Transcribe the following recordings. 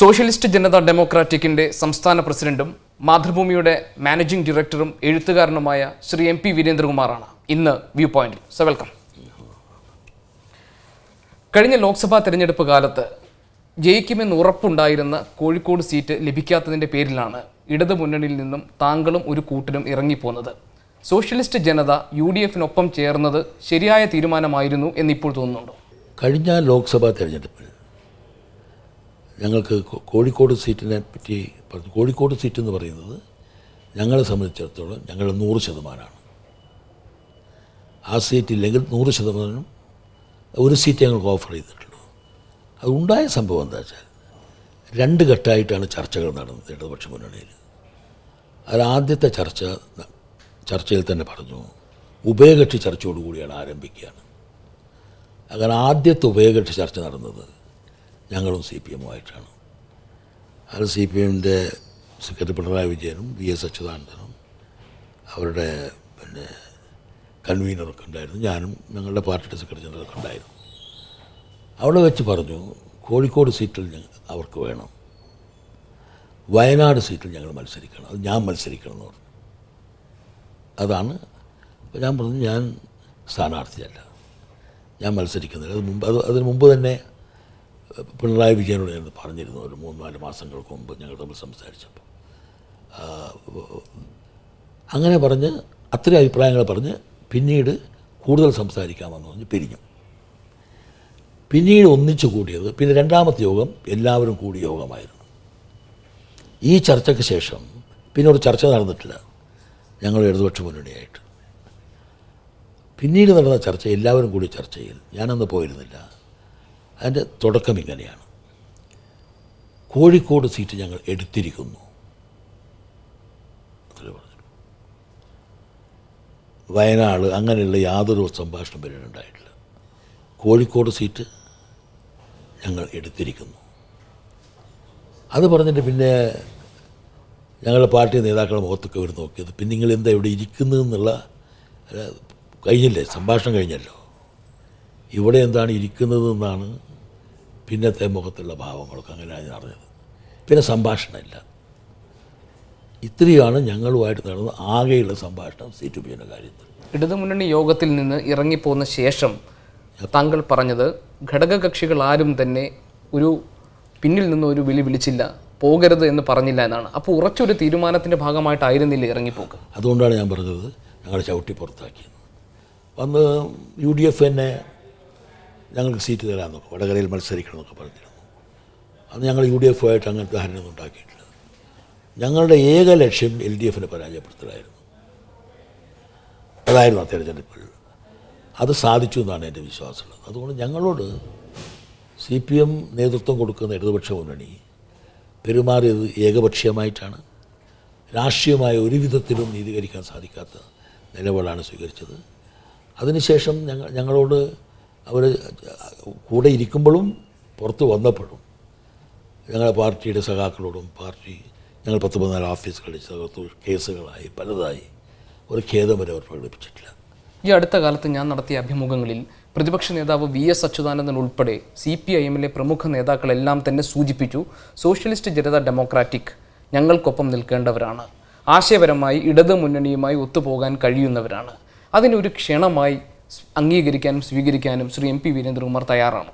Socialist ജനത ഡെമോക്രാറ്റിക്കിന്റെ സംസ്ഥാന പ്രസിഡന്റും മാതൃഭൂമിയുടെ മാനേജിംഗ് ഡയറക്ടറും എഴുത്തുകാരനുമായ ശ്രീ എം പി വീരേന്ദ്രകുമാറാണ് ഇന്ന് വ്യൂ പോയിന്റിൽ. So welcome. കഴിഞ്ഞ ലോക്സഭാ തെരഞ്ഞെടുപ്പ് കാലത്ത് ജയിക്കുമെന്ന് ഉറപ്പുണ്ടായിരുന്ന കോഴിക്കോട് സീറ്റ് ലഭിക്കാത്തതിന്റെ പേരിലാണ് ഇടതു മുന്നണിയിൽ നിന്നും താങ്കളും ഒരു കൂട്ടരും ഇറങ്ങിപ്പോന്നത്. സോഷ്യലിസ്റ്റ് ജനത യു ഡി എഫിനൊപ്പം ചേർന്നത് ശരിയായ തീരുമാനമായിരുന്നു എന്നിപ്പോൾ തോന്നുന്നുണ്ടോ? കഴിഞ്ഞ ലോക്സഭാ തെരഞ്ഞെടുപ്പിൽ ഞങ്ങൾക്ക് കോഴിക്കോട് സീറ്റിനെ പറ്റി പറഞ്ഞു. കോഴിക്കോട് സീറ്റ് എന്ന് പറയുന്നത് ഞങ്ങളെ സംബന്ധിച്ചിടത്തോളം ഞങ്ങൾ നൂറ് ശതമാനമാണ് ആ സീറ്റ് ഇല്ലെങ്കിൽ നൂറ് ശതമാനം ഒരു സീറ്റ് ഞങ്ങൾക്ക് ഓഫർ ചെയ്തിട്ടുള്ളൂ. അതുണ്ടായ സംഭവം എന്താ വെച്ചാൽ രണ്ട് ഘട്ടമായിട്ടാണ് ചർച്ചകൾ നടന്നത് ഇടതുപക്ഷ മുന്നണിയിൽ അത് ആദ്യത്തെ ചർച്ച ചർച്ചയിൽ തന്നെ പറഞ്ഞു. ഉഭയകക്ഷി ചർച്ചയോടുകൂടിയാണ് ആരംഭിക്കുകയാണ്. അങ്ങനെ ആദ്യത്തെ ഉഭയകക്ഷി ചർച്ച നടന്നത് ഞങ്ങളും സി പി എമ്മുമായിട്ടാണ്. അത് സി പി എമ്മിന്റെ സെക്രട്ടറി പിണറായി വിജയനും വി എസ് അച്യുതാനന്ദനും അവരുടെ പിന്നെ കൺവീനറൊക്കെ ഉണ്ടായിരുന്നു. ഞാനും ഞങ്ങളുടെ പാർട്ടിയുടെ സെക്രട്ടറി ജനറലൊക്കെ ഉണ്ടായിരുന്നു. അവിടെ വെച്ച് പറഞ്ഞു കോഴിക്കോട് സീറ്റിൽ അവർക്ക് വേണം. വയനാട് സീറ്റിൽ ഞങ്ങൾ മത്സരിക്കണം. അത് ഞാൻ മത്സരിക്കണം എന്ന് പറഞ്ഞു. അതാണ് ഞാൻ പറഞ്ഞു ഞാൻ സ്ഥാനാർത്ഥിയല്ല. ഞാൻ മത്സരിക്കുന്നില്ല. അത് മുമ്പ് അത് അതിന് മുമ്പ് തന്നെ പിണറായി വിജയനോട് ഞാൻ പറഞ്ഞിരുന്നു ഒരു മൂന്ന് നാല് മാസങ്ങൾക്ക് മുമ്പ് ഞങ്ങൾ തമ്മിൽ സംസാരിച്ചപ്പോൾ. അങ്ങനെ പറഞ്ഞ് അത്രയും അഭിപ്രായങ്ങൾ പറഞ്ഞ് പിന്നീട് കൂടുതൽ സംസാരിക്കാമെന്ന് പറഞ്ഞ് പിരിഞ്ഞു. പിന്നീട് ഒന്നിച്ചു കൂടിയത് പിന്നെ രണ്ടാമത്തെ യോഗം എല്ലാവരും കൂടിയ യോഗമായിരുന്നു. ഈ ചർച്ചയ്ക്ക് ശേഷം പിന്നെ ഒരു ചർച്ച നടന്നിട്ടില്ല. ഞങ്ങൾ ഇടതുപക്ഷ മുന്നണിയായിട്ട്. പിന്നീട് നടന്ന ചർച്ച എല്ലാവരും കൂടി ചർച്ചയിൽ ഞാനന്ന് പോയിരുന്നില്ല. അതിന്റെ തുടക്കം ഇങ്ങനെയാണ്. കോഴിക്കോട് സീറ്റ് ഞങ്ങൾ എടുത്തിരിക്കുന്നു. വയനാട് അങ്ങനെയുള്ള യാതൊരു സംഭാഷണം വരെ ഉണ്ടായിട്ടില്ല. കോഴിക്കോട് സീറ്റ് ഞങ്ങൾ എടുത്തിരിക്കുന്നു. അത് പറഞ്ഞിട്ട് പിന്നെ ഞങ്ങളുടെ പാർട്ടി നേതാക്കളുടെ മുഖത്തൊക്കെ അവർ നോക്കിയത്. പിന്നെ നിങ്ങൾ എന്താ ഇവിടെ ഇരിക്കുന്നു എന്നുള്ള കഴിഞ്ഞില്ലേ? സംഭാഷണം കഴിഞ്ഞല്ലോ. ഇവിടെ എന്താണ് ഇരിക്കുന്നതെന്നാണ് പിന്നത്തെ മുഖത്തുള്ള ഭാവങ്ങളൊക്കെ അങ്ങനെയാണ് ഞാൻ അറിഞ്ഞത്. പിന്നെ സംഭാഷണമില്ല. ഇത്രയാണ് ഞങ്ങളുമായിട്ട് നടന്ന ആകെയുള്ള സംഭാഷണം സീറ്റ് ഉപയോഗിക്കുന്ന കാര്യത്തിൽ. ഇടതുമുന്നണി യോഗത്തിൽ നിന്ന് ഇറങ്ങിപ്പോന്ന ശേഷം താങ്കൾ പറഞ്ഞത് ഘടകകക്ഷികൾ ആരും തന്നെ ഒരു പിന്നിൽ നിന്ന് ഒരു വിളി വിളിച്ചില്ല പോകരുത് എന്ന് പറഞ്ഞില്ല എന്നാണ്. അപ്പോൾ ഉറച്ചൊരു തീരുമാനത്തിന്റെ ഭാഗമായിട്ടായിരുന്നില്ല ഇറങ്ങിപ്പോക്ക്? അതുകൊണ്ടാണ് ഞാൻ പറഞ്ഞത് ഞങ്ങളെ ചവിട്ടി പുറത്താക്കിയത്. അന്ന് യു ഡി എഫ് തന്നെ ഞങ്ങൾക്ക് സീറ്റ് തരാമെന്നൊക്കെ വടകരയിൽ മത്സരിക്കണമെന്നൊക്കെ പറഞ്ഞിരുന്നു. അന്ന് ഞങ്ങൾ യു ഡി എഫ് ആയിട്ട് അങ്ങനത്തെ ധാരണയൊന്നും ഉണ്ടാക്കിയിട്ടില്ല. ഞങ്ങളുടെ ഏക ലക്ഷ്യം എൽ ഡി എഫിനെ പരാജയപ്പെടുത്തലായിരുന്നു. അതായിരുന്നു ആ തെരഞ്ഞെടുപ്പിൽ അത് സാധിച്ചു എന്നാണ് എന്റെ വിശ്വാസമുള്ളത്. അതുകൊണ്ട് ഞങ്ങളോട് സി പി എം നേതൃത്വം കൊടുക്കുന്ന ഇടതുപക്ഷ മുന്നണി പെരുമാറിയത് ഏകപക്ഷീയമായിട്ടാണ്. രാഷ്ട്രീയമായ ഒരു വിധത്തിലും നീതീകരിക്കാൻ സാധിക്കാത്ത നിലപാടാണ് സ്വീകരിച്ചത്. അതിനുശേഷം ഞങ്ങൾ ഞങ്ങളോട് അവർ കൂടെ ഇരിക്കുമ്പോഴും പുറത്ത് വന്നപ്പോഴും ഞങ്ങളുടെ പാർട്ടിയുടെ സഖാക്കളോടും പാർട്ടി ഞങ്ങൾ പത്ത് പതിനാല് ഓഫീസുകളിൽ ചേർത്തു കേസുകളായി പലതായി ഒരു ഖേദം വരെ അവർ പ്രകടിപ്പിച്ചിട്ടില്ല. ഈ അടുത്ത കാലത്ത് ഞാൻ നടത്തിയ അഭിമുഖങ്ങളിൽ പ്രതിപക്ഷ നേതാവ് വി എസ് അച്യുതാനന്ദൻ ഉൾപ്പെടെ സി പി ഐ എമ്മിലെ പ്രമുഖ നേതാക്കളെല്ലാം തന്നെ സൂചിപ്പിച്ചു സോഷ്യലിസ്റ്റ് ജനത ഡെമോക്രാറ്റിക്. ഞങ്ങൾക്കൊപ്പം നിൽക്കേണ്ടവരാണ്. ആശയപരമായി ഇടതു മുന്നണിയുമായി ഒത്തുപോകാൻ കഴിയുന്നവരാണ്. അതിനൊരു ക്ഷണമായി അംഗീകരിക്കാനും സ്വീകരിക്കാനും ശ്രീ എം പി വീരേന്ദ്രകുമാർ തയ്യാറാണ്.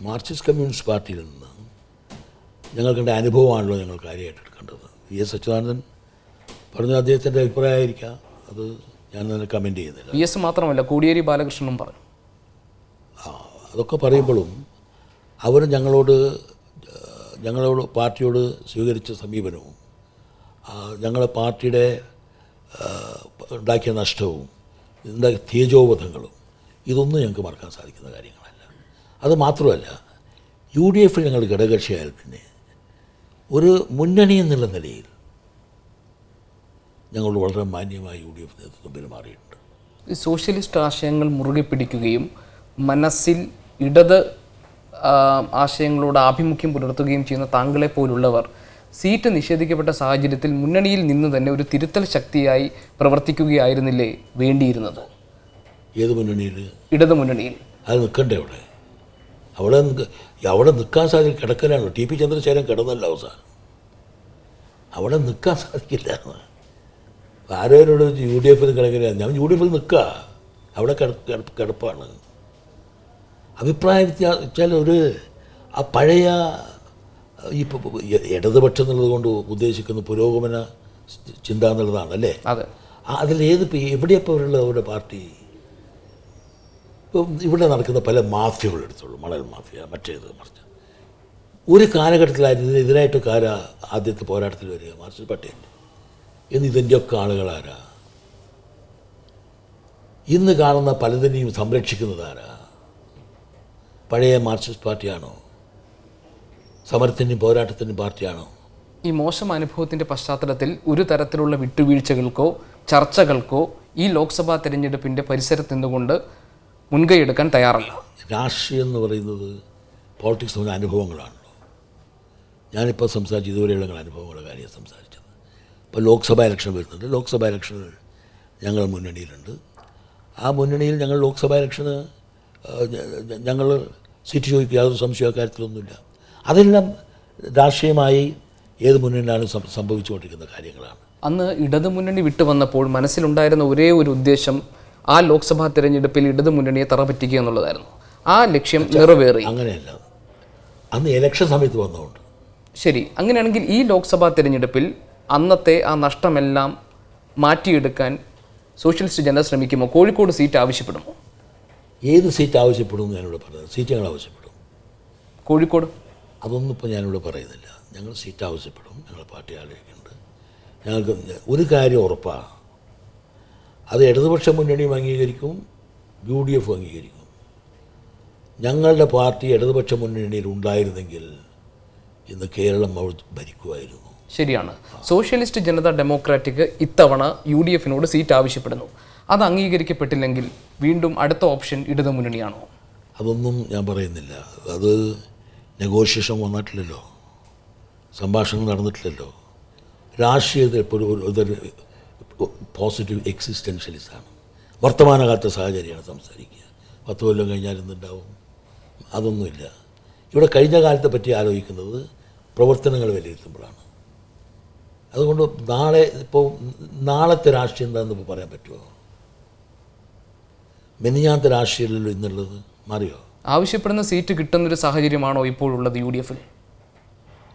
മാർക്സിസ്റ്റ് കമ്മ്യൂണിസ്റ്റ് പാർട്ടിയിൽ നിന്ന് ഞങ്ങൾക്കുണ്ട അനുഭവമാണല്ലോ ഞങ്ങൾ കാര്യമായിട്ട് എടുക്കേണ്ടത്. വി എസ് അച്യുതാനന്ദൻ പറഞ്ഞ അദ്ദേഹത്തിന്റെ അഭിപ്രായമായിരിക്കാം അത് ഞാൻ തന്നെ കമന്റ് ചെയ്യുന്നില്ല. വി എസ് മാത്രമല്ല കോടിയേരി ബാലകൃഷ്ണനും പറഞ്ഞു. ആ, അതൊക്കെ പറയുമ്പോഴും അവർ ഞങ്ങളോട് ഞങ്ങളോട് പാർട്ടിയോട് സ്വീകരിച്ച സമീപനവും ഞങ്ങളെ പാർട്ടിയുടെ ഉണ്ടാക്കിയ നഷ്ടവും ഉണ്ടാക്കിയ തേജോവധങ്ങളും? ഇതൊന്നും ഞങ്ങൾക്ക് മറക്കാൻ സാധിക്കുന്ന കാര്യങ്ങളല്ല. അത് മാത്രമല്ല യു ഡി എഫിൽ ഞങ്ങൾ ഘടകകക്ഷിയായാൽ പിന്നെ ഒരു മുന്നണി എന്നുള്ള നിലയിൽ ഞങ്ങൾ വളരെ മാന്യമായി യു ഡി എഫ് നേതൃത്വം പെരുമാറിയിട്ടുണ്ട്. സോഷ്യലിസ്റ്റ് ആശയങ്ങൾ മുറുകെ പിടിക്കുകയും മനസ്സിൽ ഇടത് ആശയങ്ങളോട് ആഭിമുഖ്യം പുലർത്തുകയും ചെയ്യുന്ന താങ്കളെ പോലുള്ളവർ സീറ്റ് നിഷേധിക്കപ്പെട്ട സാഹചര്യത്തിൽ മുന്നണിയിൽ നിന്ന് തന്നെ ഒരു തിരുത്തൽ ശക്തിയായി പ്രവർത്തിക്കുകയായിരുന്നില്ലേ വേണ്ടിയിരുന്നത്? ഏത് മുന്നണിയിൽ? ഇടതു മുന്നണിയിൽ. അത് നിൽക്കണ്ടേ അവിടെ? അവിടെ അവിടെ നിൽക്കാൻ സാധിക്കും കിടക്കലാണോ ടി പി ചന്ദ്രശേഖരൻ കിടന്നല്ല അവസാനം. അവിടെ നിൽക്കാൻ സാധിക്കില്ല. ആരോരോട് യു ഡി എഫിൽ കിടക്കില്ല ഞാൻ യു ഡി എഫിൽ നിൽക്കുക അവിടെ കിട- കിട- കിടപ്പാണ്. അഭിപ്രായ വ്യത്യാസം വെച്ചാൽ ഒരു ആ പഴയ ഈ ഇടതുപക്ഷം എന്നുള്ളത് കൊണ്ട് ഉദ്ദേശിക്കുന്ന പുരോഗമന ചിന്ത എന്നുള്ളതാണ് അല്ലേ? അതെ. അതിലേത് ഇപ്പം എവിടെയപ്പോൾ അവരുള്ള അവരുടെ പാർട്ടി? ഇപ്പം ഇവിടെ നടക്കുന്ന പല മാഫിയകൾ എടുത്തോളൂ മണൽ മാഫിയ മറ്റേത് മറിച്ച്. ഒരു കാലഘട്ടത്തിലായിരുന്നു ഇതിനെതിരായിട്ടൊക്കെ ആരാ ആദ്യത്തെ പോരാട്ടത്തിൽ വരിക? മാർക്സിസ്റ്റ് പട്ടേൽ. ഇന്ന് ഇതിന്റെയൊക്കെ ആളുകളാരാ ഇന്ന് കാണുന്ന പലതിനെയും സംരക്ഷിക്കുന്നതാരാ പഴയ മാർക്സിസ്റ്റ് പാർട്ടിയാണോ? സമരത്തിന്റെയും പോരാട്ടത്തിന്റെയും പാർട്ടിയാണോ? ഈ മോശം അനുഭവത്തിന്റെ പശ്ചാത്തലത്തിൽ ഒരു തരത്തിലുള്ള വിട്ടുവീഴ്ചകൾക്കോ ചർച്ചകൾക്കോ ഈ ലോക്സഭാ തെരഞ്ഞെടുപ്പിന്റെ പരിസരത്ത് നിന്നുകൊണ്ട് മുൻകൈയെടുക്കാൻ തയ്യാറല്ല. രാഷ്ട്രീയം എന്ന് പറയുന്നത് പോളിറ്റിക്സ് പറഞ്ഞ അനുഭവങ്ങളാണല്ലോ. ഞാനിപ്പോൾ സംസാരിച്ചു ഇതുവരെയുള്ള അനുഭവങ്ങളുടെ കാര്യം സംസാരിച്ചത്. ഇപ്പോൾ ലോക്സഭാ ഇലക്ഷൻ വരുന്നുണ്ട്. ലോക്സഭാ ഇലക്ഷനിൽ ഞങ്ങൾ മുന്നണിയിലുണ്ട്. ആ മുന്നണിയിൽ ഞങ്ങൾ ലോക്സഭാ ഇലക്ഷന് ഞങ്ങൾ സീറ്റ് ചോദിക്കുക. യാതൊരു സംശയ കാര്യത്തിലൊന്നുമില്ല. അതെല്ലാം രാഷ്ട്രീയമായി ഏത് മുന്നണിയിലാണ് സംഭവിച്ചുകൊണ്ടിരിക്കുന്ന കാര്യങ്ങളാണ്. അന്ന് ഇടതു മുന്നണി വിട്ടു വന്നപ്പോൾ മനസ്സിലുണ്ടായിരുന്ന ഒരേ ഒരു ഉദ്ദേശം ആ ലോക്സഭാ തിരഞ്ഞെടുപ്പിൽ തെരഞ്ഞെടുപ്പിൽ ഇടതുമുന്നണിയെ തറപറ്റിക്കുക എന്നുള്ളതായിരുന്നു. ആ ലക്ഷ്യം നിറവേറി. അങ്ങനെയല്ല. അന്ന് ഇലക്ഷൻ സമയത്ത് വന്നതുകൊണ്ട്. ശരി അങ്ങനെയാണെങ്കിൽ ഈ ലോക്സഭാ തിരഞ്ഞെടുപ്പിൽ അന്നത്തെ ആ നഷ്ടമെല്ലാം മാറ്റിയെടുക്കാൻ സോഷ്യലിസ്റ്റ് ജനത ശ്രമിക്കുമോ? കോഴിക്കോട് സീറ്റ് ആവശ്യപ്പെടുമോ? ഏത് സീറ്റ് ആവശ്യപ്പെടും ഞാനിവിടെ പറഞ്ഞത്? സീറ്റ് ഞങ്ങൾ ആവശ്യപ്പെടും. കോഴിക്കോട്? അതൊന്നും ഇപ്പോൾ ഞാനിവിടെ പറയുന്നില്ല. ഞങ്ങൾ സീറ്റ് ആവശ്യപ്പെടും. ഞങ്ങൾ പാർട്ടി ആലോചിക്കുന്നുണ്ട്. ഞങ്ങൾക്ക് ഒരു കാര്യം ഉറപ്പാണ് അത് ഇടതുപക്ഷ മുന്നണിയും അംഗീകരിക്കും യു ഡി എഫും അംഗീകരിക്കും. ഞങ്ങളുടെ പാർട്ടി ഇടതുപക്ഷ മുന്നണിയിൽ ഉണ്ടായിരുന്നെങ്കിൽ ഇന്ന് കേരളം അവർ ഭരിക്കുമായിരുന്നു. ശരിയാണ്. സോഷ്യലിസ്റ്റ് ജനതാ ഡെമോക്രാറ്റിക് ഇത്തവണ യു ഡി എഫിനോട് സീറ്റ് ആവശ്യപ്പെടുന്നു. അത് അംഗീകരിക്കപ്പെട്ടില്ലെങ്കിൽ വീണ്ടും അടുത്ത ഓപ്ഷൻ ഇടതു മുന്നണിയാണോ അതൊന്നും ഞാൻ പറയുന്നില്ല. അത് നെഗോഷിയേഷൻ വന്നിട്ടില്ലല്ലോ സംഭാഷണം നടന്നിട്ടില്ലല്ലോ. രാഷ്ട്രീയത്തിൽ ഇപ്പോൾ ഒരു പോസിറ്റീവ് എക്സിസ്റ്റൻഷ്യലിസമാണ് വർത്തമാനകാലത്തെ സാഹചര്യമാണ് സംസാരിക്കുക. പത്ത് കൊല്ലം കഴിഞ്ഞാൽ എന്തുണ്ടാവും? അതൊന്നുമില്ല. ഇവിടെ കഴിഞ്ഞ കാലത്തെ പറ്റി ആലോചിക്കുന്നത് പ്രവർത്തനങ്ങൾ വിലയിരുത്തുമ്പോഴാണ്. അതുകൊണ്ട് നാളെ ഇപ്പോൾ നാളത്തെ രാഷ്ട്രീയം എന്താണെന്ന് ഇപ്പോൾ പറയാൻ പറ്റുമോ? മെനിഞ്ഞാത്ത രാഷ്ട്രീയമല്ലല്ലോ ഇന്നുള്ളത്. മാറിയോ? ആവശ്യപ്പെടുന്ന സീറ്റ് കിട്ടുന്നൊരു സാഹചര്യമാണോ ഇപ്പോഴുള്ളത് യു ഡി എഫിൽ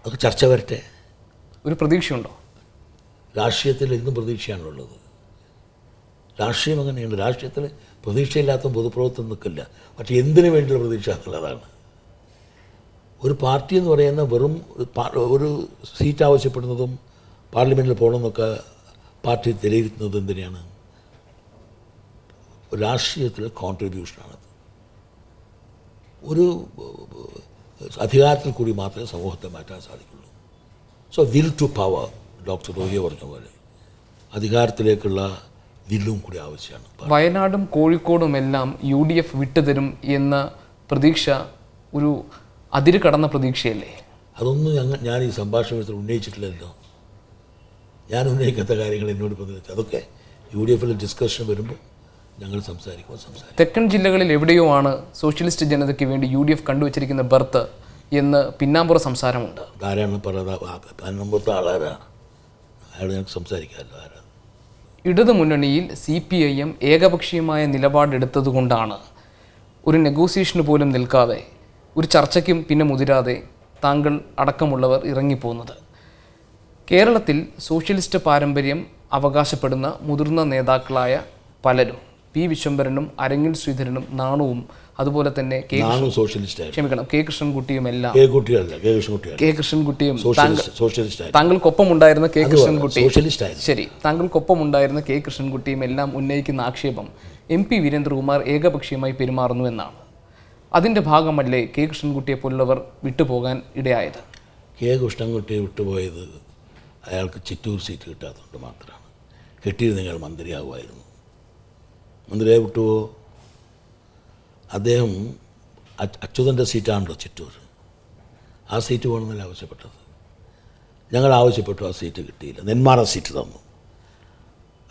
അത് ചർച്ച വരട്ടെ. ഒരു പ്രതീക്ഷയുണ്ടോ? രാഷ്ട്രീയത്തിൽ ഇന്നും പ്രതീക്ഷയാണുള്ളത്. രാഷ്ട്രീയം അങ്ങനെയുണ്ട് രാഷ്ട്രീയത്തിൽ പ്രതീക്ഷയില്ലാത്ത പൊതുപ്രവർത്തനം നിൽക്കില്ല. പക്ഷേ എന്തിനു വേണ്ടിയുള്ള പ്രതീക്ഷ എന്നുള്ളതാണ്. ഒരു പാർട്ടി എന്ന് പറയുന്ന വെറും ഒരു സീറ്റ് ആവശ്യപ്പെടുന്നതും പാർലമെന്റിൽ പോകണമെന്നൊക്കെ പാർട്ടി വിലയിരുത്തുന്നത് എന്തിനാണ് രാഷ്ട്രീയത്തിലെ കോൺട്രിബ്യൂഷനാണത് ഒരു അധികാരത്തിൽ കൂടി മാത്രമേ സമൂഹത്തെ മാറ്റാൻ സാധിക്കുള്ളൂ. So will to power doctor Lohia പറഞ്ഞ പോലെ അധികാരത്തിലേക്കുള്ള വില്ലും കൂടി ആവശ്യമാണ്. വയനാടും കോഴിക്കോടും എല്ലാം യു ഡി എഫ് വിട്ടുതരും എന്ന പ്രതീക്ഷ ഒരു അതിര് കടന്ന പ്രതീക്ഷയല്ലേ? അതൊന്നും ഞങ്ങൾ ഞാൻ ഈ സംഭാഷണത്തിൽ ഉന്നയിച്ചിട്ടില്ലല്ലോ. ഞാൻ ഉന്നയിക്കാത്ത കാര്യങ്ങൾ എന്നോട് പ്രതികരിച്ചു. അതൊക്കെ യു ഡി എഫിൽ ഡിസ്കഷൻ വരുമ്പോൾ ഞങ്ങൾ സംസാരിക്കുമ്പോൾ സംസാരിക്കും. തെക്കൻ ജില്ലകളിൽ എവിടെയോ ആണ് സോഷ്യലിസ്റ്റ് ജനതയ്ക്ക് വേണ്ടി യു ഡി എഫ് കണ്ടുവച്ചിരിക്കുന്ന ബർത്ത് എന്ന് പിന്നാമ്പുറ സംസാരമുണ്ട്? ആരാണ് പിന്നാമ്പുറത്തെ ആളാരാണ് ആളാരാ? അയാൾ ഞങ്ങൾക്ക് സംസാരിക്കാമല്ലോ ആരാ? ഇടതു മുന്നണിയിൽ സി പി ഐ എം ഏകപക്ഷീയമായ നിലപാടെടുത്തതുകൊണ്ടാണ് ഒരു നെഗോസിയേഷന് പോലും നിൽക്കാതെ ഒരു ചർച്ചയ്ക്കും പിന്നെ മുതിരാതെ താങ്കൾ അടക്കമുള്ളവർ ഇറങ്ങിപ്പോകുന്നത്. കേരളത്തിൽ സോഷ്യലിസ്റ്റ് പാരമ്പര്യം അവകാശപ്പെടുന്ന മുതിർന്ന നേതാക്കളായ പലരും. പി വിശ്വംഭരനും അരങ്ങിൽ ശ്രീധരനും നാണുവും അതുപോലെ തന്നെ കെ സോഷ്യലിസ്റ്റ് ക്ഷമിക്കണം കെ കൃഷ്ണൻകുട്ടിയും എല്ലാം കെ കൃഷ്ണൻകുട്ടിയും താങ്കൾക്കൊപ്പം ഉണ്ടായിരുന്ന കെ കൃഷ്ണൻകുട്ടി ശരി താങ്കൾക്കൊപ്പം ഉണ്ടായിരുന്ന കെ കൃഷ്ണൻകുട്ടിയും എല്ലാം ഉന്നയിക്കുന്ന ആക്ഷേപം എം പി വീരേന്ദ്രകുമാർ ഏകപക്ഷീയമായി പെരുമാറുന്നു എന്നാണ്. അതിന്റെ ഭാഗമല്ലേ കെ കൃഷ്ണൻകുട്ടിയെ പോലുള്ളവർ വിട്ടുപോകാൻ ഇടയായത്? കെ കൃഷ്ണൻകുട്ടിയെ വിട്ടുപോയത് അയാൾക്ക് ചിറ്റൂർ സീറ്റ് കിട്ടാത്തതുകൊണ്ട് മാത്രമാണ്. കിട്ടിയിരുന്നെങ്കിൽ മന്ത്രിയാകുമായിരുന്നു. മന്ത്രിയായി വിട്ടുവോ? അദ്ദേഹം അച്യുതന്റെ സീറ്റാണല്ലോ ചിറ്റൂർ. ആ സീറ്റ് വേണമെന്നല്ല ആവശ്യപ്പെട്ടത്? ഞങ്ങൾ ആവശ്യപ്പെട്ടു ആ സീറ്റ് കിട്ടിയില്ല. നെന്മാറ സീറ്റ് തന്നു.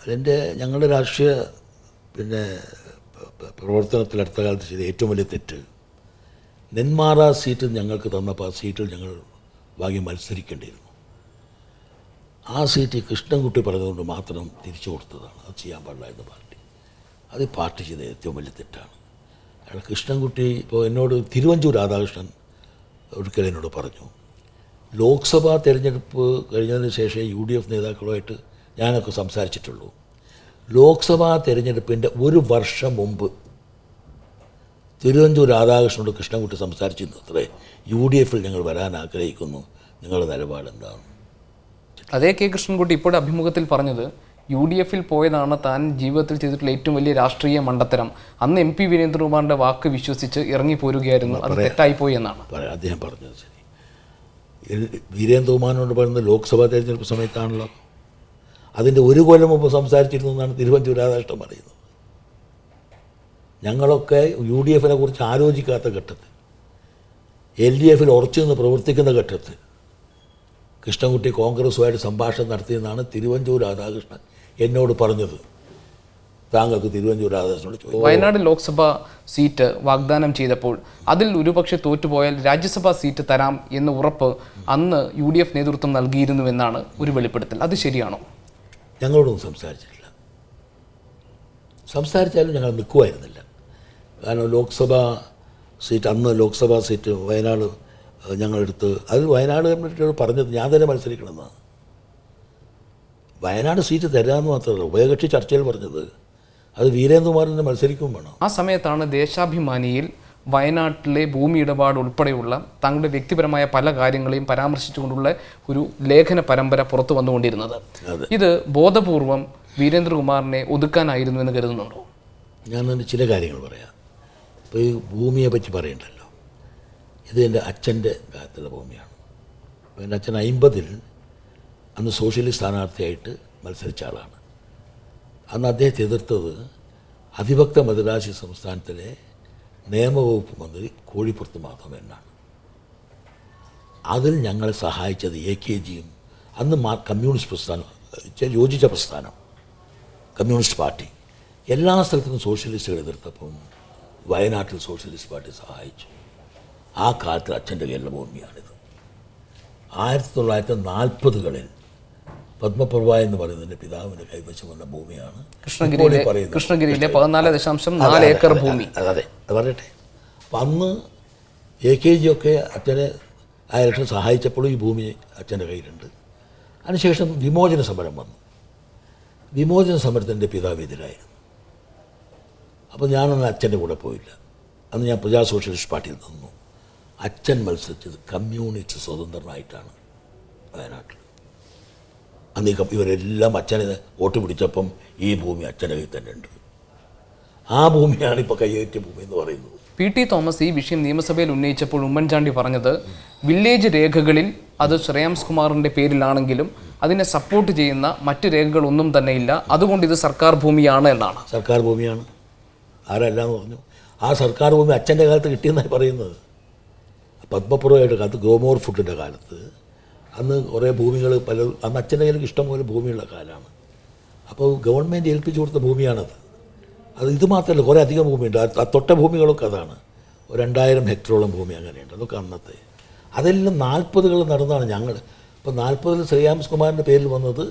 അതിന്റെ ഞങ്ങളുടെ രാഷ്ട്രീയ പിന്നെ പ്രവർത്തനത്തിൽ അടുത്ത കാലത്ത് ചെയ്ത ഏറ്റവും വലിയ തെറ്റ് നെന്മാറ സീറ്റ് ഞങ്ങൾക്ക് തന്നപ്പോൾ ആ സീറ്റിൽ ഞങ്ങൾ വാങ്ങി മത്സരിക്കേണ്ടിയിരുന്നു. ആ സീറ്റ് കൃഷ്ണൻകുട്ടി പറഞ്ഞതുകൊണ്ട് മാത്രം തിരിച്ചു കൊടുത്തതാണ്. അത് ചെയ്യാൻ പാടില്ല എന്ന് പാർട്ടി അത് പാർട്ടി ചെയ്ത ഏറ്റവും വലിയ തെറ്റാണ്. അയാൾ കൃഷ്ണൻകുട്ടി ഇപ്പോൾ എന്നോട് തിരുവഞ്ചൂർ രാധാകൃഷ്ണൻ ഒരിക്കൽ എന്നോട് പറഞ്ഞു ലോക്സഭാ തെരഞ്ഞെടുപ്പ് കഴിഞ്ഞതിന് ശേഷം യു ഡി എഫ് നേതാക്കളുമായിട്ട് ഞാനൊക്കെ സംസാരിച്ചിട്ടുള്ളൂ. ലോക്സഭാ തെരഞ്ഞെടുപ്പിന്റെ ഒരു വർഷം മുമ്പ് തിരുവഞ്ചൂർ രാധാകൃഷ്ണനോട് കൃഷ്ണൻകുട്ടി സംസാരിച്ചിരുന്നു. അത്രേ യു ഡി എഫിൽ ഞങ്ങൾ വരാൻ ആഗ്രഹിക്കുന്നു. നിങ്ങളുടെ നിലപാട് എന്താണ് അതേ കെ കൃഷ്ണൻകുട്ടി ഇപ്പോഴും അഭിമുഖത്തിൽ പറഞ്ഞത് യു ഡി എഫിൽ പോയതാണ് താൻ ജീവിതത്തിൽ ചെയ്തിട്ടുള്ള ഏറ്റവും വലിയ രാഷ്ട്രീയ മണ്ടത്തരം. അന്ന് എം പി വീരേന്ദ്രകുമാറിന്റെ വാക്ക് വിശ്വസിച്ച് ഇറങ്ങിപ്പോരുകയായിരുന്നു അത് തെറ്റായിപ്പോയി എന്നാണ്. അദ്ദേഹം പറഞ്ഞത് ശരി. വീരേന്ദ്രകുമാറിനോട് പറയുന്നത് ലോക്സഭാ തെരഞ്ഞെടുപ്പ് സമയത്താണല്ലോ. അതിന്റെ ഒരു കൊല്ലം മുമ്പ് സംസാരിച്ചിരുന്നു എന്നാണ് തിരുവഞ്ചൂർ രാധാകൃഷ്ണൻ പറയുന്നത്. ഞങ്ങളൊക്കെ യു ഡി എഫിനെ കുറിച്ച് ആലോചിക്കാത്ത ഘട്ടത്തിൽ എൽ ഡി എഫിൽ ഉറച്ചു നിന്ന് പ്രവർത്തിക്കുന്ന ഘട്ടത്തിൽ കൃഷ്ണൻകുട്ടി കോൺഗ്രസുമായിട്ട് സംഭാഷണം നടത്തിയെന്നാണ് തിരുവഞ്ചൂർ രാധാകൃഷ്ണൻ എന്നോട് പറഞ്ഞത്. താങ്കൾക്ക് തിരുവഞ്ചൂർ രാധാകൃഷ്ണനോട് ചോദിച്ചു. വയനാട് ലോക്സഭ സീറ്റ് വാഗ്ദാനം ചെയ്തപ്പോൾ അതിൽ ഒരുപക്ഷെ തോറ്റുപോയാൽ രാജ്യസഭാ സീറ്റ് തരാം എന്ന ഉറപ്പ് അന്ന് യു ഡി എഫ് നേതൃത്വം നൽകിയിരുന്നുവെന്നാണ് ഒരു വെളിപ്പെടുത്തൽ. അത് ശരിയാണോ? ഞങ്ങളോടൊന്നും സംസാരിച്ചിട്ടില്ല. സംസാരിച്ചാലും ഞങ്ങൾ നിൽക്കുമായിരുന്നില്ല. കാരണം ലോക്സഭാ സീറ്റ് അന്ന് ലോക്സഭാ സീറ്റ് വയനാട് ഞങ്ങളെടുത്ത് അത് വയനാട് കമ്മിറ്റിയോട് പറഞ്ഞത് ഞാൻ തന്നെ മത്സരിക്കണമെന്നാണ്. വയനാട് സീറ്റ് തരാമെന്ന് മാത്രമല്ല ഉഭയകക്ഷി ചർച്ചയിൽ പറഞ്ഞത്. അത് വീരേന്ദ്രകുമാറിനെ മത്സരിക്കും വേണം. ആ സമയത്താണ് ദേശാഭിമാനിയിൽ വയനാട്ടിലെ ഭൂമി ഇടപാട് ഉൾപ്പെടെയുള്ള തങ്ങളുടെ വ്യക്തിപരമായ പല കാര്യങ്ങളെയും പരാമർശിച്ചുകൊണ്ടുള്ള ഒരു ലേഖന പരമ്പര പുറത്തു വന്നുകൊണ്ടിരുന്നത്. ഇത് ബോധപൂർവം വീരേന്ദ്രകുമാറിനെ ഒതുക്കാനായിരുന്നു എന്ന് കരുതുന്നുണ്ടോ? ഞാൻ ചില കാര്യങ്ങൾ പറയാം. ഇപ്പോൾ ഈ ഭൂമിയെ പറ്റി പറയണ്ടല്ലോ. ഇത് എന്റെ അച്ഛന്റെ കാലത്തുള്ള ഭൂമിയാണ്. എന്റെ അച്ഛൻ അയിമ്പതിൽ അന്ന് സോഷ്യലിസ്റ്റ് സ്ഥാനാർത്ഥിയായിട്ട് മത്സരിച്ച ആളാണ്. അന്ന് അദ്ദേഹത്തെ എതിർത്തത് അതിഭക്ത മദ്രാശി സംസ്ഥാനത്തിലെ നിയമവകുപ്പ് മന്ത്രി കോഴിപ്പുറത്ത് മാധവനാണ് അതിൽ ഞങ്ങളെ സഹായിച്ചത് എ കെ ജിയും അന്ന് മാ കമ്മ്യൂണിസ്റ്റ് പ്രസ്ഥാനം യോജിച്ച പ്രസ്ഥാനം കമ്മ്യൂണിസ്റ്റ് പാർട്ടി. എല്ലാ സ്ഥലത്തും സോഷ്യലിസ്റ്റുകൾ എതിർത്തപ്പം വയനാട്ടിൽ സോഷ്യലിസ്റ്റ് പാർട്ടി സഹായിച്ചു. ആ കാലത്ത് അച്ഛന്റെ കേരളഭൂമിയാണിത്. ആയിരത്തി തൊള്ളായിരത്തി നാൽപ്പതുകളിൽ പത്മപ്രഭ എന്ന് പറയുന്നതിന്റെ പിതാവിന്റെ കൈവശം വന്ന ഭൂമിയാണ്. കൃഷ്ണഗിരിയിലെ പറയുന്നത്. കൃഷ്ണഗിരിയിലെ പതിനാല് ദശാംശം നാല് ഏക്കർ ഭൂമി. അതെ അതെ അത് പറയട്ടെ. അപ്പം അന്ന് എ കെ ജി ഒക്കെ അച്ഛനെ ആ ഇലക്ഷൻ സഹായിച്ചപ്പോഴും ഈ ഭൂമി അച്ഛന്റെ കയ്യിലുണ്ട്. അതിനുശേഷം വിമോചന സമരം വന്നു. വിമോചന സമരത്തിന്റെ പിതാവ് എതിരായിരുന്നു. അപ്പോൾ ഞാനന്ന് അച്ഛന്റെ കൂടെ പോയില്ല. അന്ന് ഞാൻ പ്രജാ സോഷ്യലിസ്റ്റ് പാർട്ടിയിൽ നിന്നു. അച്ഛൻ മത്സരിച്ചത് കമ്മ്യൂണിസ്റ്റ് സ്വതന്ത്രനായിട്ടാണ് വയനാട്ടിൽ. അന്ന് ഈ കം- ഇവരെല്ലാം അച്ഛനെ വോട്ട് പിടിച്ചപ്പം ഈ ഭൂമി അച്ഛന്റെ കയ്യിൽ തന്നെ ഉണ്ട്. ആ ഭൂമിയാണ് ഇപ്പോൾ കയ്യേറ്റ ഭൂമി എന്ന് പറയുന്നത്. പി ടി തോമസ് ഈ വിഷയം നിയമസഭയിൽ ഉന്നയിച്ചപ്പോൾ ഉമ്മൻചാണ്ടി പറഞ്ഞത് വില്ലേജ് രേഖകളിൽ അത് ശ്രേയാംസ് കുമാറിന്റെ പേരിലാണെങ്കിലും അതിനെ സപ്പോർട്ട് ചെയ്യുന്ന മറ്റു രേഖകളൊന്നും തന്നെ ഇല്ല. അതുകൊണ്ട് ഇത് സർക്കാർ ഭൂമിയാണ് എന്നാണ്. സർക്കാർ ഭൂമിയാണ്. ആരല്ലാന്ന് പറഞ്ഞു? ആ സർക്കാർ ഭൂമി അച്ഛന്റെ കാലത്ത് കിട്ടിയെന്നാണ് പറയുന്നത്. പത്മപുറയുടെ കാലത്ത് ഗോമോർ ഫുഡിന്റെ കാലത്ത് അന്ന് കുറേ ഭൂമികൾ പല അന്ന് അച്ഛന്റെ കയ്യിൽ ഇഷ്ടംപോലെ ഭൂമിയുള്ള കാലമാണ് അപ്പോൾ ഗവൺമെന്റ് ഏൽപ്പിച്ചു കൊടുത്ത ഭൂമിയാണത് അത് ഇത് മാത്രമല്ല കുറേ അധികം ഭൂമിയുണ്ട് ആ- തൊട്ട ഭൂമികളൊക്കെ അതാണ് ഒരു രണ്ടായിരം ഹെക്ടറോളം ഭൂമി അങ്ങനെയുണ്ട് അതൊക്കെ അന്നത്തെ അതെല്ലാം നാൽപ്പതുകൾ നടന്നതാണ് ഞങ്ങൾ ഇപ്പോൾ നാൽപ്പതിൽ ശ്രീരാംസ് കുമാറിന്റെ പേരിൽ വന്നത്